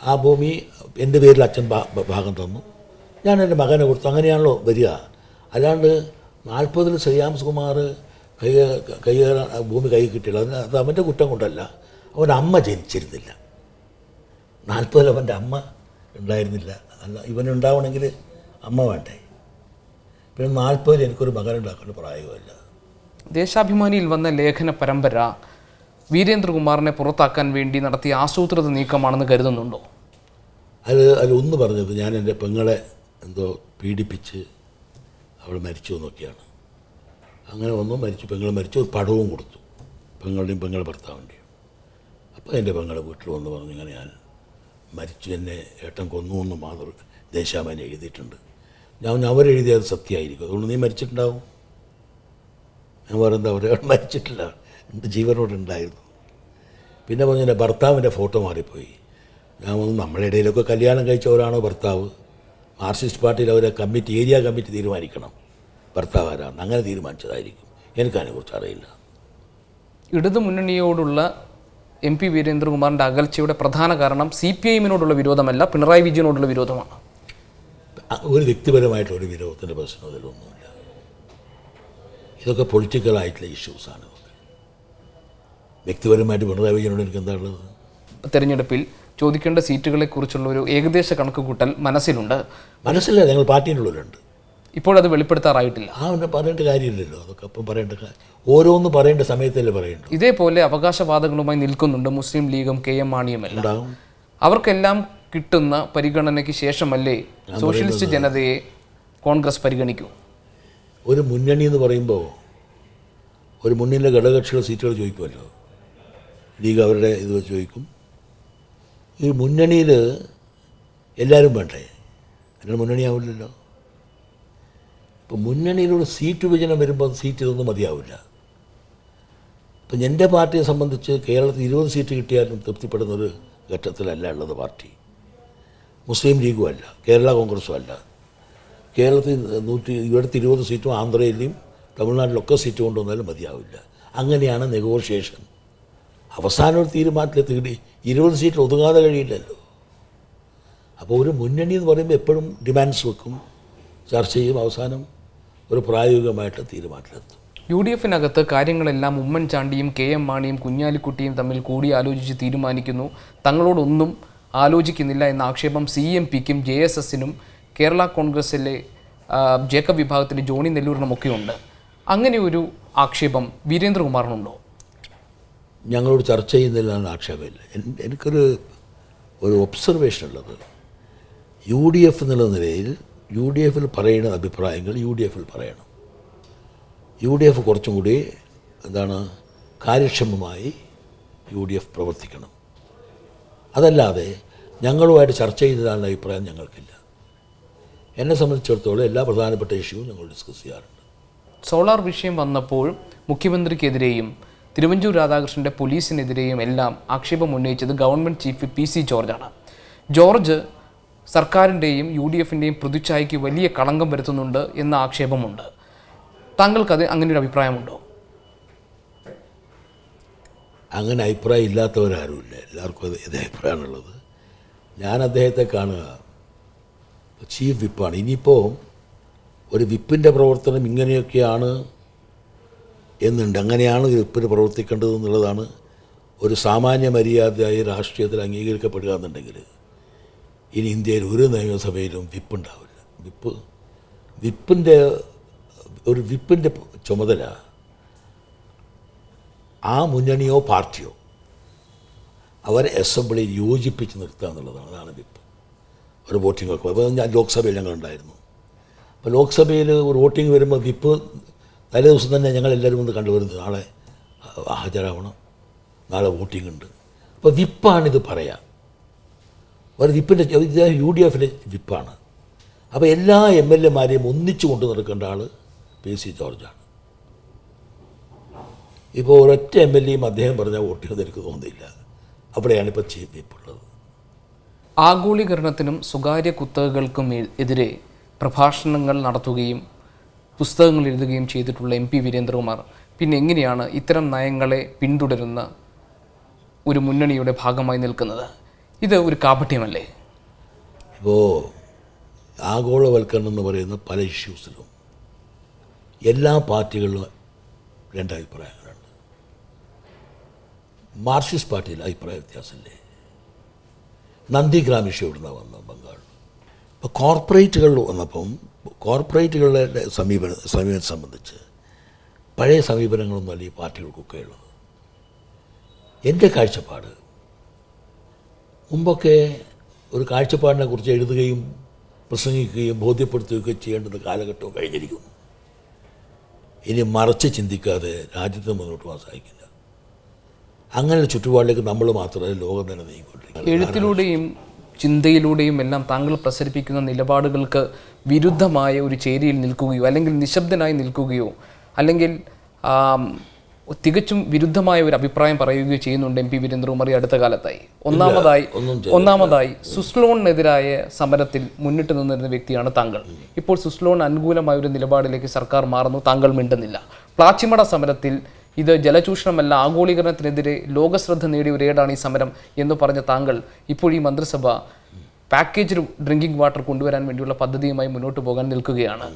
ആ ഭൂമി എന്റെ പേരിൽ അച്ഛൻ ഭാഗം തന്നു ഞാൻ എന്റെ മകനെ കൊടുത്തു അങ്ങനെയാണല്ലോ വരിക അല്ലാണ്ട് നാൽപ്പതിൽ ശ്രീരാംസ് കുമാർ കൈ കൈ ഭൂമി കൈ കിട്ടിയില്ല അതിന് അത് അവന്റെ കുറ്റം കൊണ്ടല്ല അവന്റെ അമ്മ ജനിച്ചിരുന്നില്ല. നാൽപ്പതിൽ അവന്റെ അമ്മ ഉണ്ടായിരുന്നില്ല. അല്ല ഇവനുണ്ടാവണമെങ്കിൽ അമ്മ വേണ്ടേ? പിന്നെ നാൽപ്പതിൽ എനിക്കൊരു മകനുണ്ടാക്കേണ്ട പ്രായമല്ല. ദേശാഭിമാനിയിൽ വന്ന ലേഖന പരമ്പര വീരേന്ദ്രകുമാറിനെ പുറത്താക്കാൻ വേണ്ടി നടത്തിയ ആസൂത്രിത നീക്കമാണെന്ന് കരുതുന്നുണ്ടോ? അത് അതിലൊന്ന് പറഞ്ഞത് ഞാൻ എന്റെ പെങ്ങളെ എന്തോ പീഡിപ്പിച്ച് അവൾ മരിച്ചു എന്നൊക്കെയാണ്. അങ്ങനെ ഒന്നും മരിച്ചു. പെങ്ങൾ മരിച്ചു പടവും കൊടുത്തു. പെങ്ങളുടെയും പെങ്ങളുടെ ഭർത്താവിന്റെയും. അപ്പോൾ എന്റെ പെങ്ങളുടെ വീട്ടിൽ വന്ന് പറഞ്ഞു ഇങ്ങനെ ഞാൻ മരിച്ചു എന്നെ ഏട്ടൻ കൊന്നു എന്ന് മാത്രം ദേശാമൻ എഴുതിയിട്ടുണ്ട്. ഞാൻ അവരെഴുതിയത് സത്യമായിരിക്കും. അതുകൊണ്ട് നീ മരിച്ചിട്ടുണ്ടാവും. ഞാൻ പറയുന്നത് അവരെ മരിച്ചിട്ടില്ല. എന്റെ ജീവനോട് ഉണ്ടായിരുന്നു. പിന്നെ പറഞ്ഞു എന്റെ ഭർത്താവിന്റെ ഫോട്ടോ മാറിപ്പോയി. ഞാൻ വന്ന് നമ്മുടെ ഇടയിലൊക്കെ കല്യാണം കഴിച്ചവരാണോ ഭർത്താവ്. മാർക്സിസ്റ്റ് പാർട്ടിയിൽ അവരെ കമ്മിറ്റി ഏരിയ കമ്മിറ്റി തീരുമാനിക്കണം. ഭർത്താവ് ആരാണ് അങ്ങനെ തീരുമാനിച്ചതായിരിക്കും. എനിക്കതിനെക്കുറിച്ച് അറിയില്ല. ഇടതു മുന്നണിയോടുള്ള എം പി വീരേന്ദ്രകുമാറിന്റെ അകൽച്ചയുടെ പ്രധാന കാരണം സി പി ഐഎമ്മിനോടുള്ള വിരോധമല്ല പിണറായി വിജയനോടുള്ള വിരോധമാണ്. ഒരു വ്യക്തിപരമായിട്ടുള്ള ഒരു വിരോധത്തിന്റെ പ്രശ്നം അതിലൊന്നുമില്ല. ഇതൊക്കെ പൊളിറ്റിക്കലായിട്ടുള്ള ഇഷ്യൂസാണ് ഇതൊക്കെ. വ്യക്തിപരമായിട്ട് പിണറായി വിജയനോട് എനിക്ക് എന്താ ഉള്ളത്? തെരഞ്ഞെടുപ്പിൽ ചോദിക്കേണ്ട സീറ്റുകളെക്കുറിച്ചുള്ള ഒരു ഏകദേശ കണക്കുകൂട്ടൽ മനസ്സിലുണ്ട്. മനസ്സില്ല ഞങ്ങൾ പാർട്ടിയിലുള്ളവരുണ്ട് ഇപ്പോഴത് വെളിപ്പെടുത്താറായിട്ടില്ല. ആ പിന്നെ പറയേണ്ട കാര്യമില്ലല്ലോ. അതൊക്കെ അപ്പം പറയേണ്ട ഓരോന്ന് പറയേണ്ട സമയത്തല്ലേ പറയണ്ടു. ഇതേപോലെ അവകാശവാദങ്ങളുമായി നിൽക്കുന്നുണ്ട് മുസ്ലിം ലീഗും കെ എം മാണിയും എല്ലാം. അവർക്കെല്ലാം കിട്ടുന്ന പരിഗണനയ്ക്ക് ശേഷമല്ലേ സോഷ്യലിസ്റ്റ് ജനതയെ കോൺഗ്രസ് പരിഗണിക്കൂ? ഒരു മുന്നണി എന്ന് പറയുമ്പോൾ ഒരു മുന്നണിയിലെ ഘടകകക്ഷികൾ സീറ്റുകൾ ചോദിക്കുമല്ലോ. ലീഗ് അവരുടെ ഇത് ചോദിക്കും. ഈ മുന്നണിയിൽ എല്ലാവരും വേണ്ടേ? അല്ലെങ്കിൽ മുന്നണിയാവില്ലല്ലോ. ഇപ്പം മുന്നണിയിലൂടെ സീറ്റ് വിഭജനം വരുമ്പോൾ സീറ്റ് ഇതൊന്നും മതിയാവില്ല. ഇപ്പം എന്റെ പാർട്ടിയെ സംബന്ധിച്ച് കേരളത്തിൽ ഇരുപത് സീറ്റ് കിട്ടിയാലും തൃപ്തിപ്പെടുന്ന ഒരു ഘട്ടത്തിലല്ല ഉള്ളത് പാർട്ടി. മുസ്ലിം ലീഗും അല്ല കേരള കോൺഗ്രസും അല്ല. കേരളത്തിൽ നൂറ്റി ഇവിടുത്തെ ഇരുപത് സീറ്റും ആന്ധ്രയിലെയും തമിഴ്നാട്ടിലൊക്കെ സീറ്റ് കൊണ്ടുവന്നാലും മതിയാവില്ല. അങ്ങനെയാണ് നെഗോഷിയേഷൻ. അവസാന ഒരു തീരുമാനത്തിലെത്തി ഇരുപത് സീറ്റിൽ ഒതുങ്ങാതെ കഴിയില്ലല്ലോ. അപ്പോൾ ഒരു മുന്നണി എന്ന് പറയുമ്പോൾ എപ്പോഴും ഡിമാൻഡ്സ് വെക്കും. ചർച്ച ചെയ്യും അവസാനം. ഒരു പ്രായോഗികമായിട്ട് തീരുമാനത്തിലെത്തും. യു ഡി എഫിനകത്ത് കാര്യങ്ങളെല്ലാം ഉമ്മൻചാണ്ടിയും കെ എം മാണിയും കുഞ്ഞാലിക്കുട്ടിയും തമ്മിൽ കൂടി ആലോചിച്ച് തീരുമാനിക്കുന്നു. തങ്ങളോടൊന്നും ആലോചിക്കുന്നില്ല എന്ന ആക്ഷേപം സി എം പിക്കും ജെ എസ് എസിനും കേരള കോൺഗ്രസിലെ ജേക്കബ് വിഭാഗത്തിലെ ജോണി നെല്ലൂരിനുമൊക്കെ ഉണ്ട് അങ്ങനെ ഒരു ആക്ഷേപം വീരേന്ദ്രകുമാറിനുണ്ടോ? ഞങ്ങളോട് ചർച്ച ചെയ്യുന്നില്ല എന്ന ആക്ഷേപമില്ല. എനിക്കൊരു ഒരു ഒബ്സർവേഷൻ ഉള്ളത് യു ഡി എഫ് എന്നുള്ള നിലയിൽ യു ഡി എഫിൽ പറയുന്ന അഭിപ്രായങ്ങൾ യു ഡി എഫിൽ പറയണം. യു ഡി എഫ് കുറച്ചും കൂടി എന്താണ് കാര്യക്ഷമമായി യു ഡി എഫ് പ്രവർത്തിക്കണം. അതല്ലാതെ ഞങ്ങളുമായിട്ട് ചർച്ച ചെയ്തതാണ് അഭിപ്രായം ഞങ്ങൾക്കില്ല. എന്നെ സംബന്ധിച്ചിടത്തോളം എല്ലാ പ്രധാനപ്പെട്ട ഇഷ്യൂവും ഞങ്ങൾ ഡിസ്കസ് ചെയ്യാറുണ്ട്. സോളാർ വിഷയം വന്നപ്പോൾ മുഖ്യമന്ത്രിക്കെതിരെയും തിരുവഞ്ചൂർ രാധാകൃഷ്ണന്റെ പോലീസിനെതിരെയും എല്ലാം ആക്ഷേപം ഉന്നയിച്ചത് ഗവൺമെന്റ് ചീഫ് പി സി ജോർജാണ്. ജോർജ് സർക്കാരിന്റെയും യു ഡി എഫിന്റെയും പ്രതിച്ഛായയ്ക്ക് വലിയ കളങ്കം വരുത്തുന്നുണ്ട് എന്ന ആക്ഷേപമുണ്ട്. താങ്കൾക്കത് അങ്ങനെ ഒരു അഭിപ്രായമുണ്ടോ? അങ്ങനെ അഭിപ്രായം ഇല്ലാത്തവരാരുമില്ല. എല്ലാവർക്കും അത് ഇതേ അഭിപ്രായമാണുള്ളത്. ഞാൻ അദ്ദേഹത്തെ കാണുക. ചീഫ് വിപ്പാണ്. ഇനിയിപ്പോൾ ഒരു വിപ്പിന്റെ പ്രവർത്തനം ഇങ്ങനെയൊക്കെയാണ് എന്നുണ്ട്. അങ്ങനെയാണ് വിപ്പിന് പ്രവർത്തിക്കേണ്ടത് എന്നുള്ളതാണ് ഒരു സാമാന്യ മര്യാദയായി രാഷ്ട്രീയത്തിൽ അംഗീകരിക്കപ്പെടുക എന്നുണ്ടെങ്കിൽ ഇനി ഇന്ത്യയിൽ ഒരു നിയമസഭയിലും വിപ്പുണ്ടാവില്ല. വിപ്പ് വിപ്പിന്റെ ഒരു വിപ്പിന്റെ ചുമതല ആ മുന്നണിയോ പാർട്ടിയോ അവരെ അസംബ്ലിയിൽ യോജിപ്പിച്ച് നിർത്തുക എന്നുള്ളതാണ് അതാണ് വിപ്പ്. ഒരു വോട്ടിംഗ് ഒക്കെ അപ്പോൾ ഞാൻ ലോക്സഭയിൽ ഞങ്ങളുണ്ടായിരുന്നു അപ്പോൾ ലോക്സഭയിൽ ഒരു വോട്ടിംഗ് വരുമ്പോൾ വിപ്പ് തലേ ദിവസം തന്നെ ഞങ്ങളെല്ലാവരും ഒന്ന് കണ്ടുവരുന്നത് നാളെ ഹാജരാവണം നാളെ വോട്ടിംഗ് ഉണ്ട്. അപ്പോൾ വിപ്പാണിത് പറയാം. ഒരു വിപ്പിന്റെ ഇദ്ദേഹം യു ഡി എഫിന്റെ വിപ്പാണ്. അപ്പോൾ എല്ലാ എം എൽ എമാരെയും ഒന്നിച്ചു കൊണ്ടു നടക്കേണ്ട ആൾ പി സി ജോർജാണ്. ഇപ്പോൾ ഒരൊറ്റ എം എൽ എയും അദ്ദേഹം പറഞ്ഞാൽ വോട്ട് ചെയ്യുമെന്ന് എനിക്ക് തോന്നുന്നില്ല. അവിടെയാണ് ഇപ്പോൾ ചീഫ് വിപ്പ് ഉള്ളത്. ആഗോളീകരണത്തിനും സ്വകാര്യ കുത്തകകൾക്കും എതിരെ പ്രഭാഷണങ്ങൾ നടത്തുകയും പുസ്തകങ്ങൾ എഴുതുകയും ചെയ്തിട്ടുള്ള എം പി വീരേന്ദ്രകുമാർ പിന്നെ എങ്ങനെയാണ് ഇത്തരം നയങ്ങളെ പിന്തുടരുന്ന ഒരു മുന്നണിയുടെ ഭാഗമായി നിൽക്കുന്നത്? ഇത് ഒരു കാപട്യമല്ലേ? ഇപ്പോൾ ആഗോളവൽക്കരണം എന്ന് പറയുന്ന പല ഇഷ്യൂസിലും എല്ലാ പാർട്ടികളിലും രണ്ട് അഭിപ്രായങ്ങളുണ്ട്. മാർക്സിസ്റ്റ് പാർട്ടിയിൽ അഭിപ്രായ വ്യത്യാസമില്ലേ? നന്ദിഗ്രാം ഇഷ്യൂ ഇവിടുന്ന് വന്നു ബംഗാൾ ഇപ്പോൾ കോർപ്പറേറ്റുകൾ വന്നപ്പം കോർപ്പറേറ്റുകളുടെ സമീപന സമീപനം സംബന്ധിച്ച് പഴയ സമീപനങ്ങളൊന്നും അല്ല ഈ പാർട്ടികൾക്കൊക്കെ ഉള്ളത്. എന്റെ കാഴ്ചപ്പാട് മുമ്പൊക്കെ ഒരു കാഴ്ചപ്പാടിനെ കുറിച്ച് എഴുതുകയും പ്രസംഗിക്കുകയും ബോധ്യപ്പെടുത്തുകയൊക്കെ ചെയ്യേണ്ടത് കാലഘട്ടവും കഴിഞ്ഞിരിക്കുന്നു. ഇനി മറച്ച് ചിന്തിക്കാതെ രാജ്യത്ത് മുന്നോട്ട് പോകാൻ സാധിക്കില്ല. അങ്ങനെ ചുറ്റുപാടിലേക്ക് നമ്മൾ മാത്രമല്ല ലോകം തന്നെ നീങ്ങിക്കൊണ്ടിരിക്കുന്നത് എഴുത്തിലൂടെയും ചിന്തയിലൂടെയും എല്ലാം താങ്കൾ പ്രസരിപ്പിക്കുന്ന നിലപാടുകൾക്ക് വിരുദ്ധമായ ഒരു ചേരിയിൽ നിൽക്കുകയോ അല്ലെങ്കിൽ നിശബ്ദനായി നിൽക്കുകയോ അല്ലെങ്കിൽ തികച്ചും വിരുദ്ധമായ ഒരു അഭിപ്രായം പറയുകയോ ചെയ്യുന്നുണ്ട് എം പി വീരേന്ദ്രകുമാർ ഈ അടുത്ത കാലത്തായി. ഒന്നാമതായി ഒന്നാമതായി സുസ്ലോണിനെതിരായ സമരത്തിൽ മുന്നിട്ട് നിന്നിരുന്ന വ്യക്തിയാണ് താങ്കൾ. ഇപ്പോൾ സുസ്ലോൺ അനുകൂലമായ ഒരു നിലപാടിലേക്ക് സർക്കാർ മാറുന്നു താങ്കൾ മിണ്ടുന്നില്ല. പ്ലാച്ചിമട സമരത്തിൽ ഇത് ജലചൂഷണമല്ല ആഗോളീകരണത്തിനെതിരെ ലോകശ്രദ്ധ നേടിയ ഒരു ഏടാണ് ഈ സമരം എന്ന് പറഞ്ഞ താങ്കൾ ഇപ്പോൾ ഈ മന്ത്രിസഭ പാക്കേജ് ഡ്രിങ്കിംഗ് വാട്ടർ കൊണ്ടുവരാൻ വേണ്ടിയുള്ള പദ്ധതിയുമായി മുന്നോട്ട് പോകാൻ നിൽക്കുകയാണ്.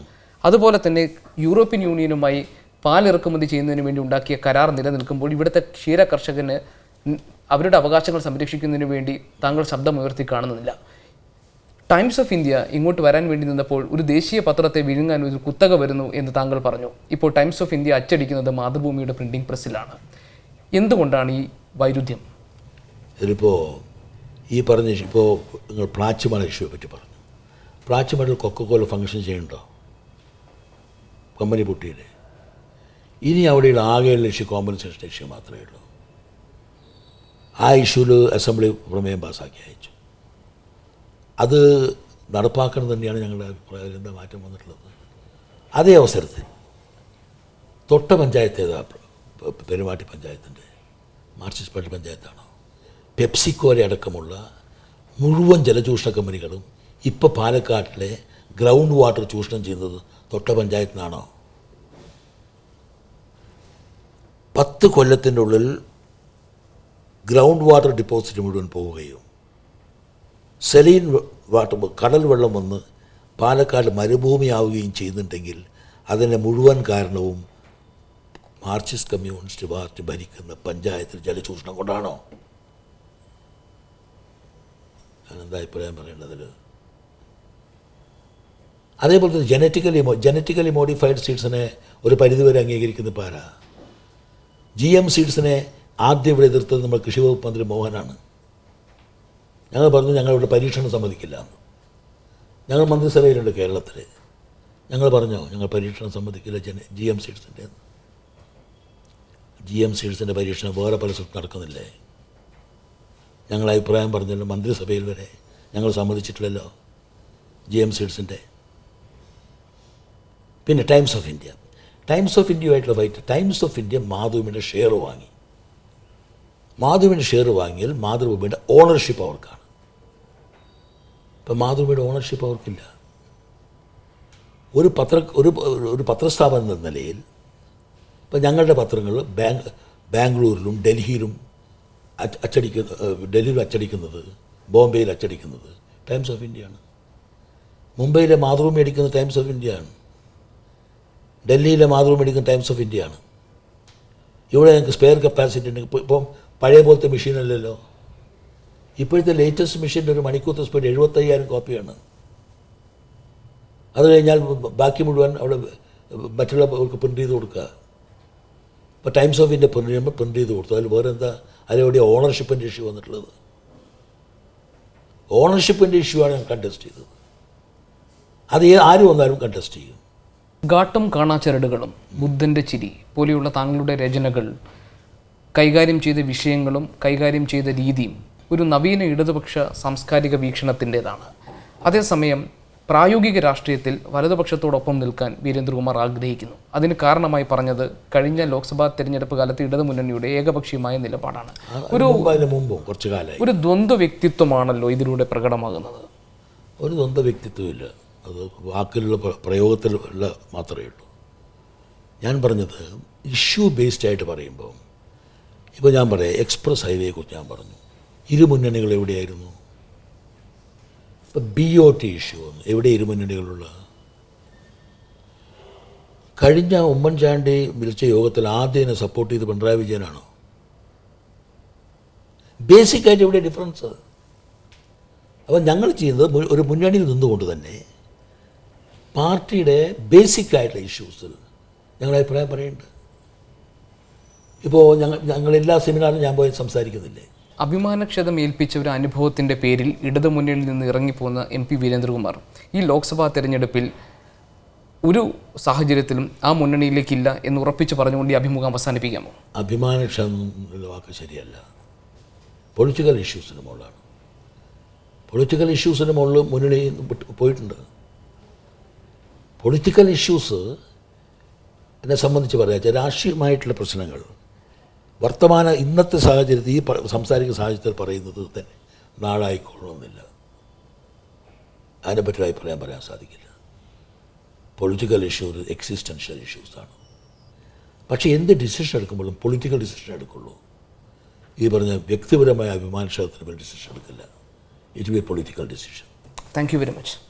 അതുപോലെ തന്നെ യൂറോപ്യൻ യൂണിയനുമായി പാൽ ഇറക്കുമതി ചെയ്യുന്നതിന് വേണ്ടി ഉണ്ടാക്കിയ കരാർ നിലനിൽക്കുമ്പോൾ ഇവിടുത്തെ ക്ഷീര കർഷകന് അവരുടെ അവകാശങ്ങൾ സംരക്ഷിക്കുന്നതിന് വേണ്ടി താങ്കൾ ശബ്ദമുയർത്തി കാണുന്നില്ല ടൈംസ് ഓഫ് ഇന്ത്യ ഇങ്ങോട്ട് വരാൻ വേണ്ടി നിന്നപ്പോൾ ഒരു ദേശീയ പത്രത്തെ വിഴുങ്ങാൻ ഒരു കുത്തക വരുന്നു എന്ന് താങ്കൾ പറഞ്ഞു. ഇപ്പോൾ ടൈംസ് ഓഫ് ഇന്ത്യ അച്ചടിക്കുന്നത് മാതൃഭൂമിയുടെ പ്രിന്റിംഗ് പ്രസ്സിലാണ് എന്തുകൊണ്ടാണ് ഈ വൈരുദ്ധ്യം? ഇതിലിപ്പോൾ ഈ പറഞ്ഞ ഇഷ്യൂ ഇപ്പോൾ നിങ്ങൾ പ്ലാച്ചിമല ഇഷ്യൂയെ പറ്റി പറഞ്ഞു. പ്ലാച്ചിമലയിൽ കൊക്കക്കോല ഫങ്ഷൻ ചെയ്യണ്ടോ കമ്പനി പൊട്ടിയില്ലേ? ഇനി അവിടെയുള്ള ആകെയുള്ള ഇഷ്യൂ കോമ്പൻസേഷൻ ഇഷ്യൂ മാത്രമേ ഉള്ളൂ. ആ ഇഷ്യൂവിൽ അസംബ്ലി പ്രമേയം പാസ്സാക്കി അയച്ചു. അത് നടപ്പാക്കണം തന്നെയാണ് ഞങ്ങളുടെ അഭിപ്രായത്തിൽ എന്താ മാറ്റം വന്നിട്ടുള്ളത്? അതേ അവസരത്തിൽ തൊട്ട പഞ്ചായത്ത് ഏതാ പെരുമാറ്റി പഞ്ചായത്തിന്റെ? Marxist party പഞ്ചായത്താണോ? പെപ്സിക്കോരെ അടക്കമുള്ള മുഴുവൻ ജലചൂഷണ കമ്പനികളും ഇപ്പോൾ പാലക്കാട്ടിലെ ഗ്രൗണ്ട് വാട്ടർ ചൂഷണം ചെയ്യുന്നത് തൊട്ട പഞ്ചായത്തിൽ പത്ത് കൊല്ലത്തിന്റെ ഉള്ളിൽ ഗ്രൗണ്ട് വാട്ടർ ഡിപ്പോസിറ്റ് മുഴുവൻ പോവുകയും സെലീൻ വാട്ടർ കടൽ വെള്ളം വന്ന് പാലക്കാട് മരുഭൂമിയാവുകയും ചെയ്യുന്നുണ്ടെങ്കിൽ അതിന്റെ മുഴുവൻ കാരണവും മാർക്സിസ്റ്റ് കമ്മ്യൂണിസ്റ്റ് പാർട്ടി ഭരിക്കുന്ന പഞ്ചായത്തിൽ ജലചൂഷണം കൊണ്ടാണോ? ഞാൻ എന്താ അഭിപ്രായം പറയേണ്ടതിൽ? അതേപോലെ തന്നെ ജനറ്റിക്കലി ജനറ്റിക്കലി മോഡിഫൈഡ് സീഡ്സിനെ ഒരു പരിധിവരെ അംഗീകരിക്കുന്ന ആരാ? ജി എം സീഡ്സിനെ ആദ്യം ഇവിടെ എതിർത്തത് നമ്മൾ കൃഷി വകുപ്പ് മന്ത്രി മോഹനാണ്. ഞങ്ങൾ പറഞ്ഞു ഞങ്ങളിവിടെ പരീക്ഷണം സമ്മതിക്കില്ല എന്ന്. ഞങ്ങൾ മന്ത്രിസഭയിലുണ്ട് കേരളത്തിൽ ഞങ്ങൾ പറഞ്ഞോ ഞങ്ങൾ പരീക്ഷണം സമ്മതിക്കില്ല ജന ജി എം സീഡ്സിന്റെ ജി എം സീഡ്സിന്റെ പരീക്ഷണം വേറെ പല സ്ഥലത്ത് നടക്കുന്നില്ലേ? ഞങ്ങൾ അഭിപ്രായം പറഞ്ഞല്ലോ മന്ത്രിസഭയിൽ വരെ ഞങ്ങൾ സമ്മതിച്ചിട്ടില്ലല്ലോ ജി എം സീഡ്സിന്റെ പിന്നെ Times of India. Times of ഇന്ത്യയുമായിട്ടുള്ള fight Times of India മാധുവിന്റെ ഷെയർ വാങ്ങി. മാധുവിന്റെ ഷെയർ വാങ്ങിയാൽ മാതൃഭൂമിയുടെ ഓണർഷിപ്പ് അവർക്കാണ്. ഇപ്പം മാതൃഭൂമിയുടെ ഓണർഷിപ്പ് അവർക്കില്ല. ഒരു പത്ര ഒരു ഒരു പത്രസ്ഥാപനം എന്ന നിലയിൽ ഇപ്പം ഞങ്ങളുടെ പത്രങ്ങൾ ബാങ്ക് ബാംഗ്ലൂരിലും ഡൽഹിയിലും അച്ചടിക്ക അച്ചടിക്കുന്ന ഡൽഹിയിൽ അച്ചടിക്കുന്നത് ബോംബെയിൽ അച്ചടിക്കുന്നത് ടൈംസ് ഓഫ് ഇന്ത്യയാണ് മുംബൈയിലെ മാതൃഭൂമി അടിക്കുന്ന ടൈംസ് ഓഫ് ഇന്ത്യയാണ് ഡൽഹിയിലെ മെഡിക്കൽ ടൈംസ് ഓഫ് ഇന്ത്യ ആണ്. ഇവിടെ ഞങ്ങൾക്ക് സ്പെയർ കപ്പാസിറ്റി ഉണ്ട്. ഇപ്പം പഴയ പോലത്തെ മെഷീനല്ലല്ലോ ഇപ്പോഴത്തെ ലേറ്റസ്റ്റ് മെഷീന്റെ ഒരു മണിക്കൂത്ത സ്പീഡ് എഴുപത്തയ്യായിരം കോപ്പിയാണ് അത് കഴിഞ്ഞാൽ ബാക്കി മുഴുവൻ അവിടെ മറ്റുള്ളവർക്ക് പ്രിന്റ് ചെയ്ത് കൊടുക്കുക. ഇപ്പോൾ ടൈംസ് ഓഫ് ഇന്ത്യ പ്രിന്റ് ചെയ്യുമ്പോൾ പ്രിന്റ് ചെയ്ത് കൊടുത്തു. അതിൽ വേറെ എന്താ അതിലെവിടെ ഓണർഷിപ്പിന്റെ ഇഷ്യൂ വന്നിട്ടുള്ളത്. ഓണർഷിപ്പിന്റെ ഇഷ്യൂ ആണ് ഞാൻ കണ്ടസ്റ്റ് ചെയ്തത്. അത് ആര് വന്നാലും കണ്ടസ്റ്റ് ചെയ്യും. ഗാട്ടും കാണാച്ചരടുകളും ബുദ്ധന്റെ ചിരി പോലെയുള്ള താങ്കളുടെ രചനകൾ കൈകാര്യം ചെയ്ത വിഷയങ്ങളും കൈകാര്യം ചെയ്ത രീതിയും ഒരു നവീന ഇടതുപക്ഷ സാംസ്കാരിക വീക്ഷണത്തിന്റെതാണ്. അതേസമയം പ്രായോഗിക രാഷ്ട്രീയത്തിൽ വലതുപക്ഷത്തോടൊപ്പം നിൽക്കാൻ വീരേന്ദ്രകുമാർ ആഗ്രഹിക്കുന്നു. അതിന് കാരണമായി പറഞ്ഞത് കഴിഞ്ഞ ലോക്സഭാ തെരഞ്ഞെടുപ്പ് കാലത്ത് ഇടതുമുന്നണിയുടെ ഏകപക്ഷീയമായ നിലപാടാണ്. ഒരു കുറച്ച് ഒരു ദ്വന്ദ്വ വ്യക്തിത്വമാണല്ലോ ഇതിലൂടെ പ്രകടമാകുന്നത്. ഒരു ദ്വന്ദ്വ വ്യക്തിത്വമില്ല അത് വാക്കിലുള്ള പ്രയോഗത്തിൽ പ്രയോഗത്തിലുള്ള മാത്രമേ ഉള്ളൂ. ഞാൻ പറഞ്ഞത് ഇഷ്യൂ ബേസ്ഡ് ആയിട്ട് പറയുമ്പോൾ ഇപ്പോൾ ഞാൻ പറയാം എക്സ്പ്രസ് ഹൈവേയെക്കുറിച്ച് ഞാൻ പറഞ്ഞു. ഇരുമുന്നണികൾ എവിടെയായിരുന്നു? ഇപ്പം ബി ഒ ടി ഇഷ്യൂ വന്നു. എവിടെ ഇരുമുന്നണികളുള്ള കഴിഞ്ഞ ഉമ്മൻചാണ്ടി വിളിച്ച യോഗത്തിൽ ആദ്യം സപ്പോർട്ട് ചെയ്ത് പിണറായി വിജയനാണോ? ബേസിക്കായിട്ട് ഇവിടെ ഡിഫറൻസ് അപ്പോൾ ഞങ്ങൾ ചെയ്യുന്നത് ഒരു മുന്നണിയിൽ നിന്നുകൊണ്ട് തന്നെ പാർട്ടിയുടെ ബേസിക് ആയിട്ടുള്ള ഇഷ്യൂസിൽ ഞങ്ങൾ അഭിപ്രായം പറയുന്നുണ്ട് ഇപ്പോൾ ഞങ്ങൾ ഞങ്ങൾ എല്ലാ സെമിനാറിലും ഞാൻ പോയി സംസാരിക്കുന്നില്ലേ? അഭിമാനക്ഷതം ഏൽപ്പിച്ച ഒരു അനുഭവത്തിന്റെ പേരിൽ ഇടതുമുന്നണിയിൽ നിന്ന് ഇറങ്ങിപ്പോകുന്ന എം പി വീരേന്ദ്രകുമാർ ഈ ലോക്സഭാ തെരഞ്ഞെടുപ്പിൽ ഒരു സാഹചര്യത്തിലും ആ മുന്നണിയിലേക്കില്ല എന്ന് ഉറപ്പിച്ച് പറഞ്ഞുകൊണ്ട് ഈ അഭിമുഖം അവസാനിപ്പിക്കാമോ? അഭിമാനക്ഷതം എന്നുള്ള വാക്ക് ശരിയല്ല. പൊളിറ്റിക്കൽ ഇഷ്യൂസിന് മുകളിലാണ്. പൊളിറ്റിക്കൽ ഇഷ്യൂസിന് മുകളിൽ മുന്നണി പോയിട്ടുണ്ട്. പൊളിറ്റിക്കൽ ഇഷ്യൂസ് എന്നെ സംബന്ധിച്ച് പറയാച്ച രാഷ്ട്രീയമായിട്ടുള്ള പ്രശ്നങ്ങൾ. വർത്തമാന ഇന്നത്തെ സാഹചര്യത്തിൽ ഈ സംസാരിക്കുന്ന സാഹചര്യത്തിൽ പറയുന്നത് തന്നെ നാളായിക്കൊള്ളണമെന്നില്ല. അതിനെപ്പറ്റി അഭിപ്രായം പറയാൻ സാധിക്കില്ല. പൊളിറ്റിക്കൽ ഇഷ്യൂസ് എക്സിസ്റ്റൻഷ്യൽ ഇഷ്യൂസാണ് പക്ഷേ എന്ത് ഡിസിഷൻ എടുക്കുമ്പോഴും പൊളിറ്റിക്കൽ ഡിസിഷൻ എടുക്കുള്ളൂ. ഈ പറഞ്ഞ വ്യക്തിപരമായ അഭിമാനക്ഷേത്രത്തിൽ ഡിസിഷൻ എടുക്കില്ല. It be political decision thank you very much